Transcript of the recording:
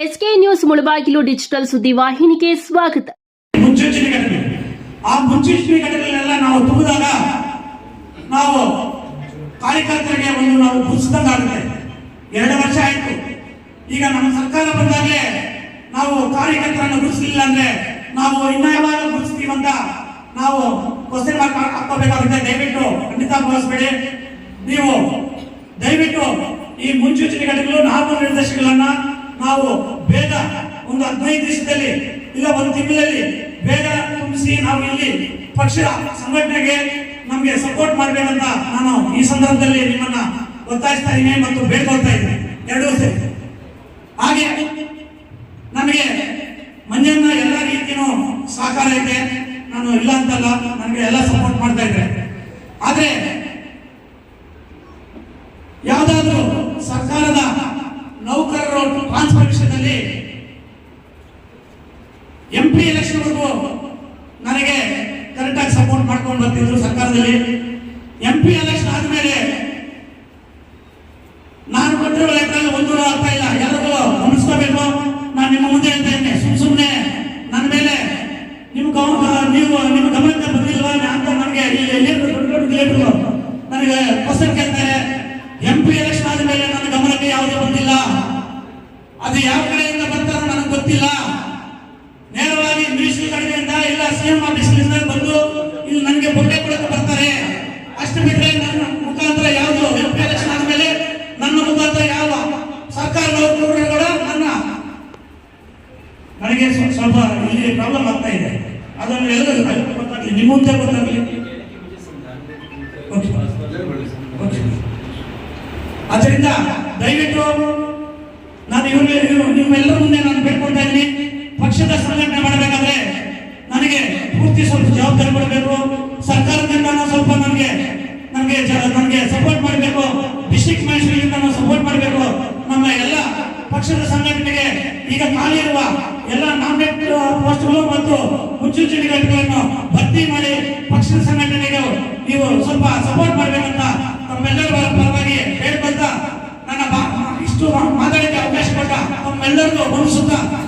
SK news Mulbagal digital ಸುದ್ದಿ ವಾಹಿನಿಗೆ ಸ್ವಾಗತ. ಮುನ್ಸೂಚನೆ ಘಟನೆ. ಆ ಮುನ್ಸೂಚನೆ ಘಟನೆಗಳೆಲ್ಲ ನಾವು ತುಂಬಿದಾಗ ನಾವು ಕಾರ್ಯಕರ್ತರಿಗೆ ಒಂದು ನಾವು ಪುಸ್ತಕ ಆಗುತ್ತೆ ಎರಡು ವರ್ಷ ಆಯ್ತು. ಈಗ ನಮ್ಮ ಸರ್ಕಾರ ಬಂದಾಗಲೇ ನಾವು ಕಾರ್ಯಕರ್ತರನ್ನು ಗುರುಸಲಿಲ್ಲ ಅಂದ್ರೆ ನಾವು ಇನ್ನ ಯಾವಾಗ ಅಂತ ನಾವು ಕ್ವಶನ್ ಮಾರ್ಕ್ ಹಾಕೋಬೇಕಾಗುತ್ತೆ ದಯವಿಟ್ಟು ಖಂಡಿತ ಬಳಸಬೇಡಿ ನೀವು ದಯವಿಟ್ಟು ಈ ಮುನ್ಸೂಚನೆ ಘಟನೆಗಳು ನಾಲ್ಕು ನಿರ್ದೇಶಕಗಳನ್ನ ನಾವು ಬೇಗ ಒಂದು ಹದಿನೈದು ದಿವಸದಲ್ಲಿ ಇಲ್ಲ ಒಂದು ತಿಂಗಳಲ್ಲಿ ಬೇಗ ತುಂಬಿಸಿ ನಾವು ಇಲ್ಲಿ ಪಕ್ಷ ಸಂಘಟನೆಗೆ ನಮಗೆ ಸಪೋರ್ಟ್ ಮಾಡಬೇಕಂತ ನಾನು ಈ ಸಂದರ್ಭದಲ್ಲಿ ನಿಮ್ಮನ್ನ ಒತ್ತಾಯಿಸ್ತಾ ಇದ್ದೀನಿ ಮತ್ತು ಬೇಡ್ಕೊಳ್ತಾ ಇದ್ದೀನಿ. ಎರಡೂ ಸೇರಿ ಹಾಗೆ ನಮಗೆ ಮಂಜಣ್ಣ ಎಲ್ಲ ರೀತಿಯೂ ಸಹಕಾರ ಇದೆ. ನಾನು ಇಲ್ಲ ಅಂತಲ್ಲ, ನನಗೆ ಎಲ್ಲ ಸಪೋರ್ಟ್ ಮಾಡ್ತಾ ಇದ್ದಾರೆ. ನೌಕರರು ಟ್ರಾನ್ಸ್ಫರ್ ವಿಷಯದಲ್ಲಿ ಎಂ ಪಿ ಎಲೆಕ್ಷನ್ವರೆಗೂ ನನಗೆ ಕರೆಕ್ಟಾಗಿ ಸಪೋರ್ಟ್ ಮಾಡ್ಕೊಂಡು ಬರ್ತಿದ್ರು ಸರ್ಕಾರದಲ್ಲಿ ಎಂ ಪಿ ಎಲೆಕ್ಷನ್ ಆದ್ಮೇಲೆ ನಾನು ಕೊಟ್ಟಿರುವ ಲೆಕ್ಕದಲ್ಲಿ ಒಂದು ಆಗ್ತಾ ಇಲ್ಲ ಯಾರಿಗೂ ಗಮನಿಸ್ಕೋಬೇಕು ನಾನು ನಿಮ್ಮ ಮುಂದೆ ಹೇಳ್ತಾ ಇದ್ದೇನೆ ಸುಮ್ ಸುಮ್ಮನೆ ನನ್ನ ಮೇಲೆ ನಿಮ್ಮ ಗಮನ ನೀವು ನಿಮ್ಮ ಗಮನಕ್ಕೆ ಬಂದಿಲ್ವಾ ಅಂತ ನನಗೆ ನನಗೆ ಕ್ವಶನ್ ಕೇಳ್ತಾರೆ ಎಂ ಪಿ ಎಲೆಕ್ಷನ್ ಆದ್ಮೇಲೆ ನನ್ನ ಗಮನಕ್ಕೆ ಯಾವುದೇ ಬಂದಿಲ್ಲ ಅದು ಯಾವ ಕಡೆಯಿಂದ ಬರ್ತಾರೋ ನನಗೆ ಗೊತ್ತಿಲ್ಲ. ನೇರವಾಗಿ ಮಿನಿಸ್ಟ್ರಿ ಕಡೆಯಿಂದ ಇಲ್ಲ ಸಿಎಂ ಆಫೀಸ್ನಿಂದ ಬಂದು ಇಲ್ಲಿ ನನಗೆ ಬೊಟ್ಟೆ ಕೊಡಕ್ಕೆ ಬರ್ತಾರೆ. ಅಷ್ಟು ಬಿಟ್ಟರೆ ನನ್ನ ಮುಖಾಂತರ ಯಾವುದು? ಎಂ ಪಿ ಎಲೆಕ್ಷನ್ ಆದಮೇಲೆ ನನ್ನ ಮುಖಾಂತರ ಯಾವ? ಸರ್ಕಾರ ನೌಕರರು ಕೂಡ ನನ್ನ. ನನಗೆ ಸ್ವಲ್ಪ ಇಲ್ಲಿ ಪ್ರಾಬ್ಲಮ್ ಆಗ್ತಾ ಇದೆ. ಅದನ್ನು ಎಲ್ಲರೂ ಗೊತ್ತಾಗಲಿ. ನಿಮ್ಮ ಮುಂದೆ ಗೊತ್ತಾಗಲಿ. ಆದ್ದರಿಂದ ದಯವಿಟ್ಟು ನಾನು ಇವ್ರ ನಿಮ್ಮೆಲ್ಲರ ಮುಂದೆ ನಾನು ಬೇಡ್ಕೊಳ್ತಾ ಇದ್ದೀನಿ. ಪಕ್ಷದ ಸಂಘಟನೆ ಮಾಡಬೇಕಾದ್ರೆ ನನಗೆ ಪೂರ್ತಿ ಸ್ವಲ್ಪ ಜವಾಬ್ದಾರಿ ಕೊಡಬೇಕು. ಸರ್ಕಾರದಿಂದ ಸ್ವಲ್ಪ ನನಗೆ ನನಗೆ ನನಗೆ ಸಪೋರ್ಟ್ ಮಾಡಬೇಕು. ಡಿಸ್ಟ್ರಿಕ್ಟ್ ಮ್ಯಾಜಿಸ್ಟ್ರೇಟ್ ಸಪೋರ್ಟ್ ಮಾಡಬೇಕು. ನಮ್ಮ ಎಲ್ಲ ಪಕ್ಷದ ಸಂಘಟನೆಗೆ ಈಗ ಖಾಲಿ ಇರುವ ಎಲ್ಲ ನಾಮಿನೇಟ್ ಪೋಸ್ಟ್ಗಳು ಮತ್ತು ಮುನ್ಸೂಚನೆ ಘಟಕಗಳನ್ನು ನನ್ನ ಬಾ- ಇಷ್ಟು ಮಾತಾಡಲಿಕ್ಕೆ ಅವಕಾಶ ಕೊಟ್ಟ ತಮ್ಮೆಲ್ಲರಿಗೂ ಮನಸ್ಸುತ್ತಾ ನನ್ನ ಮಾತುಗಳನ್ನು